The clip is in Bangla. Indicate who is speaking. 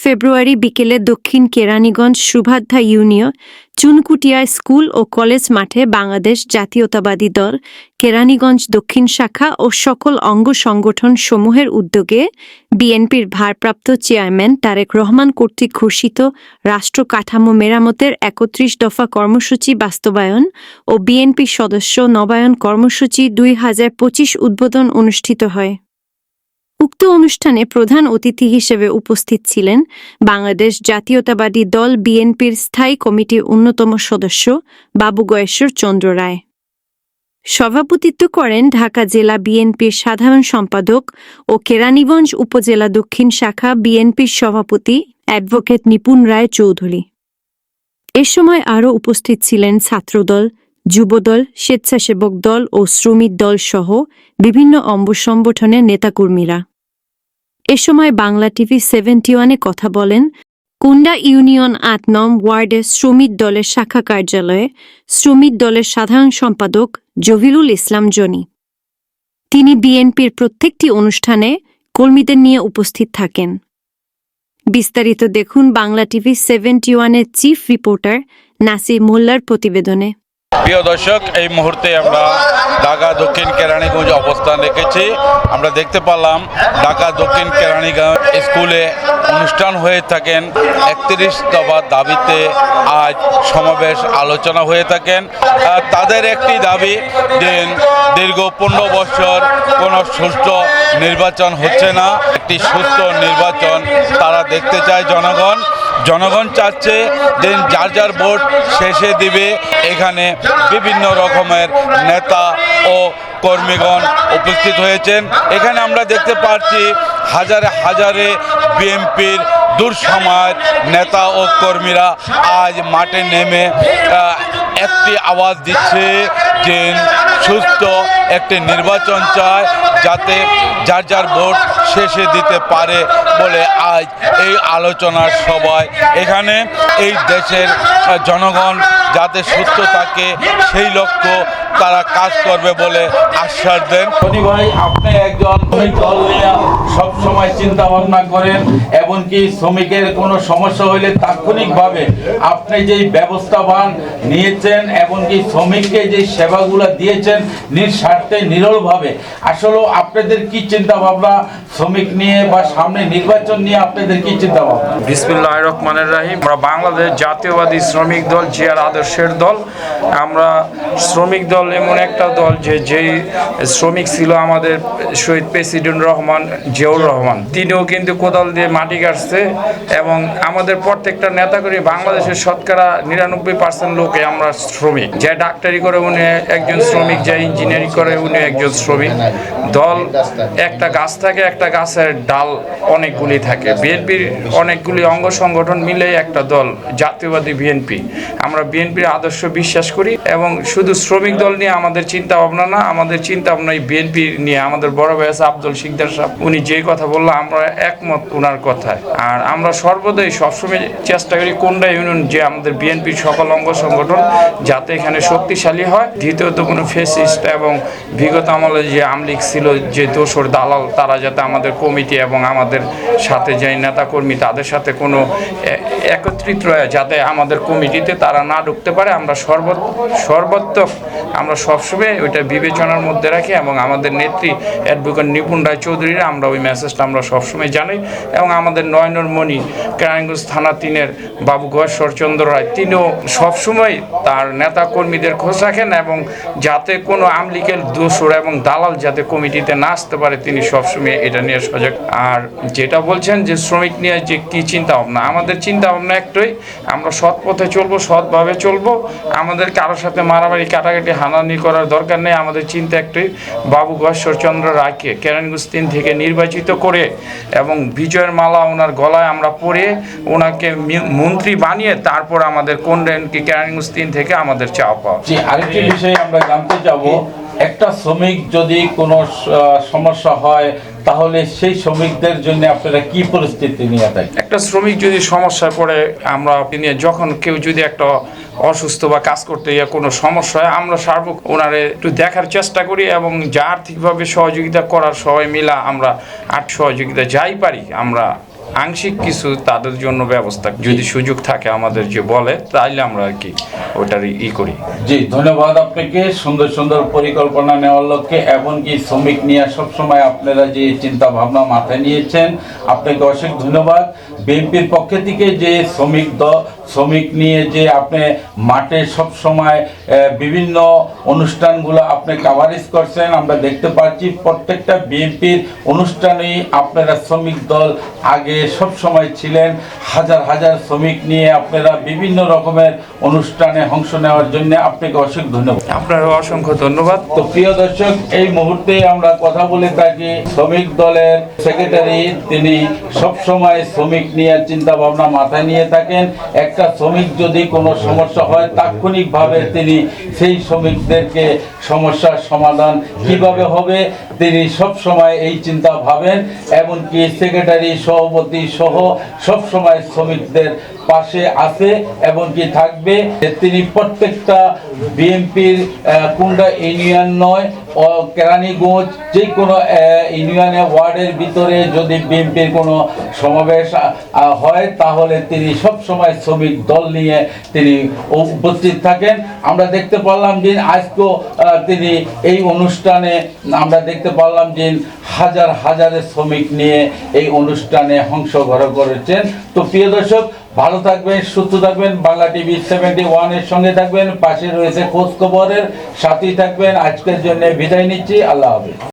Speaker 1: ফেব্রুয়ারি বিকেলে দক্ষিণ কেরানীগঞ্জ সুভাদ্রা ইউনিয়ন চুনকুটিয়া স্কুল ও কলেজ মাঠে বাংলাদেশ জাতীয়তাবাদী দল, কেরানীগঞ্জ দক্ষিণ শাখা ও সকল অঙ্গ সংগঠন সমূহের উদ্যোগে বিএনপির ভারপ্রাপ্ত চেয়ারম্যান তারেক রহমান কর্তৃক ঘোষিত রাষ্ট্র কাঠামো মেরামতের একত্রিশ দফা কর্মসূচি বাস্তবায়ন ও বিএনপি সদস্য নবায়ন কর্মসূচি দুই হাজার পঁচিশ উদ্বোধন অনুষ্ঠিত হয়। উক্ত অনুষ্ঠানে প্রধান অতিথি হিসেবে উপস্থিত ছিলেন বাংলাদেশ জাতীয়তাবাদী দল বিএনপির স্থায়ী কমিটির অন্যতম সদস্য বাবু গয়েশ্বর চন্দ্র রায়। সভাপতিত্ব করেন ঢাকা জেলা বিএনপির সাধারণ সম্পাদক ও কেরানীগঞ্জ উপজেলা দক্ষিণ শাখা বিএনপির সভাপতি অ্যাডভোকেট নিপুণ রায় চৌধুরী। এ সময় আরও উপস্থিত ছিলেন ছাত্রদল, যুবদল, স্বেচ্ছাসেবক দল ও শ্রমিক দল সহ বিভিন্ন অঙ্গ সংগঠনের নেতাকর্মীরা। এ সময় বাংলা টিভি সেভেন্টি ওয়ানে কথা বলেন কুন্ডা ইউনিয়ন আট নম ওয়ার্ডের শ্রমিক দলের শাখা কার্যালয়ে শ্রমিক দলের সাধারণ সম্পাদক জহিরুল ইসলাম জনি। তিনি বিএনপির প্রত্যেকটি অনুষ্ঠানে কর্মীদের নিয়ে উপস্থিত থাকেন। বিস্তারিত দেখুন বাংলা টিভি সেভেন্টি ওয়ানের চিফ রিপোর্টার নাসির মোল্লার প্রতিবেদনে।
Speaker 2: প্রিয় দর্শক, এই মুহূর্তে আমরা ঢাকা দক্ষিণ কেরানীগঞ্জ অবস্থান রেখেছি। আমরা দেখতে পারলাম ঢাকা দক্ষিণ কেরানীগঞ্জ স্কুলে অনুষ্ঠান হয়ে থাকেন। একত্রিশ দফা দাবিতে আজ সমাবেশ আলোচনা হয়ে থাকেন। তাদের একটি দাবি যে দীর্ঘ পনেরো বছর কোনো সুষ্ঠু নির্বাচন হচ্ছে না। একটি সুস্থ নির্বাচন তারা দেখতে চায় জনগণ। জনগণ চাচ্ছে যে যার যার ভোট শেষে দিবে। এখানে বিভিন্ন রকমের নেতা ও কর্মীগণ উপস্থিত হয়েছেন। এখানে আমরা দেখতে পাচ্ছি হাজারে হাজারে বিএনপির দূর সময়ের নেতা ও কর্মীরা আজ মাঠে নেমে একটি আওয়াজ দিচ্ছে যে সুস্থ একটি নির্বাচন চায়। যাতে যার যার ভোট শেষে দিতে পারে বলে আজ এই আলোচনার সবাই এখানে এই দেশের জনগণ যাতে সুস্থ থাকে, সেই লক্ষ্য তারা কাজ করবে বলে আশ্বাস দেন। ভাই আপনি একজন দল নিয়ে সবসময় চিন্তা ভাবনা করেন এমনকি শ্রমিকের কোনো সমস্যা হইলে তাৎক্ষণিকভাবে আপনি যেই ব্যবস্থাবান নিয়েছেন এমনকি শ্রমিককে যে সেবাগুলো দিয়েছেন নিঃস্বার্থে নিরলভাবে আসলে আপনাদের কি চিন্তা ভাবনা শ্রমিক নিয়ে বা সামনে নির্বাচন নিয়ে আপনাদের কি চিন্তা ভাবনা
Speaker 3: বিসমিল্লাহ রহমানের রাহিম। আমরা বাংলাদেশ জাতীয়বাদী শ্রমিক দল জিয়ার আদর্শের দল। আমরা শ্রমিক দল এমন একটা দল যে যেই শ্রমিক ছিল আমাদের শহীদ প্রেসিডেন্ট রহমান, জিয়াউর রহমান। তিনিও কিন্তু কোদাল দিয়ে মাটি কাটছে এবং আমাদের প্রত্যেকটা নেতাকর্মী বাংলাদেশের শতকরা নিরানব্বই পার্সেন্ট লোকে আমরা শ্রমিক। যে ডাক্তারি করে উনি একজন শ্রমিক, যে ইঞ্জিনিয়ারিং করে উনি একজন শ্রমিক। দল একটা গাছ থাকে, একটা গাছের ডাল অনেকগুলি থাকে। বিএনপির অনেকগুলি অঙ্গ সংগঠন মিলে একটা দল, জাতীয়বাদী বিএনপি। আমরা বিএনপির আদর্শ বিশ্বাস করি এবং শুধু শ্রমিক দল নিয়ে আমাদের চিন্তা ভাবনা না, আমাদের চিন্তা ভাবনা এই বিএনপি নিয়ে, আমাদের বড় ভাই আছে আব্দুল শিকদার সাহেব, উনি যে কথা বলল, আমরা একমত ওনার কথায়। আর আমরা সর্বদাই সবসময় চেষ্টা করি কোনটা ইউনিয়ন যে আমাদের বিএনপির সকল অঙ্গ সংগঠন যাতে এখানে শক্তিশালী হয়। দ্বিতীয়ত কোনো ফেসিস্ট এবং বিগত আমলে যে আমলিক ছিল, যে দোসর দালাল, তারা যাতে আমাদের কমিটি এবং আমাদের সাথে যে নেতাকর্মী, তাদের সাথে কোনো একত্রিত রয়ে যাতে আমাদের কমিটিতে তারা না ঢুকতে পারে। আমরা সর্বত সর্বাত্মক আমরা সবসময় ওইটা বিবেচনার মধ্যে রাখি এবং আমাদের নেত্রী অ্যাডভোকেট নিপুণ রায় চৌধুরীরা আমরা ওই মেসেজটা আমরা সবসময় জানাই এবং আমাদের নয়নর মণি কেরানীগঞ্জ থানা তিনের বাবু চন্দ্র রায়, তিনিও সবসময় তার নেতা কর্মীদের খোঁজ রাখেন এবং যাতে কোনো আমলিকের দোসর এবং দালাল যাতে কমিটিতে না আসতে পারে, তিনি সবসময় এটা নিয়ে সজাগ। আর যেটা বলছেন যে শ্রমিক নিয়ে যে কী চিন্তা ভাবনা আমাদের চিন্তা ভাবনা একটাই, আমরা সৎ পথে চলবো, সৎভাবে চলবো আমাদের কারোর সাথে মারামারি, কাটাকাটি হানাহানি করার দরকার নেই। আমাদের চিন্তা একটাই বাবু চন্দ্র রায়কে কেরানীগঞ্জ তিন থেকে নির্বাচিত করে এবং বিজয়ের মালা ওনার গলায় আমরা পরে ওনাকে মন্ত্রী বানিয়ে তারপর আমাদের কোন রেনকে কেরানীগঞ্জ তিন থেকে আমাদের চাওয়া পাওয়া।
Speaker 2: আরেকটি বিষয়ে আমরা জানতে যাব একটা শ্রমিক যদি কোনো সমস্যা হয় তাহলে সেই শ্রমিকদের জন্য আপনারা কি পরিস্থিতি নিয়ে থাকেন?
Speaker 3: একটা শ্রমিক যদি সমস্যায় পড়ে আমরা নিয়ে যখন কেউ যদি একটা অসুস্থ বা কাজ করতে গিয়ে কোনো সমস্যা আমরা সার্বক ওনারে একটু দেখার চেষ্টা করি এবং যা আর্থিকভাবে সহযোগিতা করার সবাই মিলা আমরা আর্থিক সহযোগিতা যাই পারি, আমরা আংশিক কিছু তাদের জন্য ব্যবস্থা যদি সুযোগ থাকে আমাদের যে বলে, তাইলে আমরা আর কি ওটার ই করি।
Speaker 2: জি, ধন্যবাদ আপনাকে। সুন্দর সুন্দর পরিকল্পনা নেওয়ার লক্ষ্যে, এমনকি শ্রমিক নিয়ে সবসময় আপনারা যে চিন্তা ভাবনা মাথায় নিয়েছেন, আপনাকে অশেষ ধন্যবাদ। বিএনপির পক্ষ থেকে যে শ্রমিক দ শ্রমিক নিয়ে যে আপনি মাঠে সব সময় বিভিন্ন অনুষ্ঠানগুলো আপনি কাভারেজ করছেন, আমরা দেখতে পাচ্ছি প্রত্যেকটা বিএনপির অনুষ্ঠানেই আপনারা শ্রমিক দল আগে সব সময় ছিলেন। হাজার হাজার শ্রমিক নিয়ে আপনারা বিভিন্ন রকমের অনুষ্ঠানে অংশ নেওয়ার জন্য আপনাকে অসংখ্য ধন্যবাদ।
Speaker 3: আপনার অসংখ্য ধন্যবাদ।
Speaker 2: তো প্রিয় দর্শক এই মুহূর্তে আমরা কথা বলে থাকি শ্রমিক দলের সেক্রেটারি তিনি সব সময় শ্রমিক নিয়ে চিন্তা ভাবনা মাথায় নিয়ে থাকেন। একটা শ্রমিক যদি কোনো সমস্যা হয় তাৎক্ষণিকভাবে তিনি সেই শ্রমিকদেরকে সমস্যার সমাধান কীভাবে হবে, তিনি সব সময় এই চিন্তা ভাবেন, এমনকি সেক্রেটারি, সভাপতি সহ সব সময় শ্রমিকদের পাশে আছে, এমনকি থাকবে তিনি প্রত্যেকটা বিএনপির কুন্ডা ইউনিয়ন নয় কেরানীগঞ্জ যে কোনো ইউনিয়নে ওয়ার্ডের ভিতরে যদি বিএনপির কোনো সমাবেশ হয়, তাহলে তিনি সব সময় শ্রমিক দল নিয়ে তিনি উপস্থিত থাকেন। আমরা দেখতে পারলাম যে আজকেও তিনি এই অনুষ্ঠানে, আমরা দেখতে পারলাম যে হাজার হাজারের শ্রমিক নিয়ে এই অনুষ্ঠানে অংশগ্রহণ করেছেন। তো প্রিয় দর্শক ভালো থাকবেন, সুস্থ থাকবেন। বাংলা টিভি সেভেন্টি ওয়ানের সঙ্গে থাকবেন। পাশে রয়েছে খোঁজ খবরের, সাথেই থাকবেন। আজকের জন্য বিদায় নিচ্ছি। আল্লাহ হাফিজ।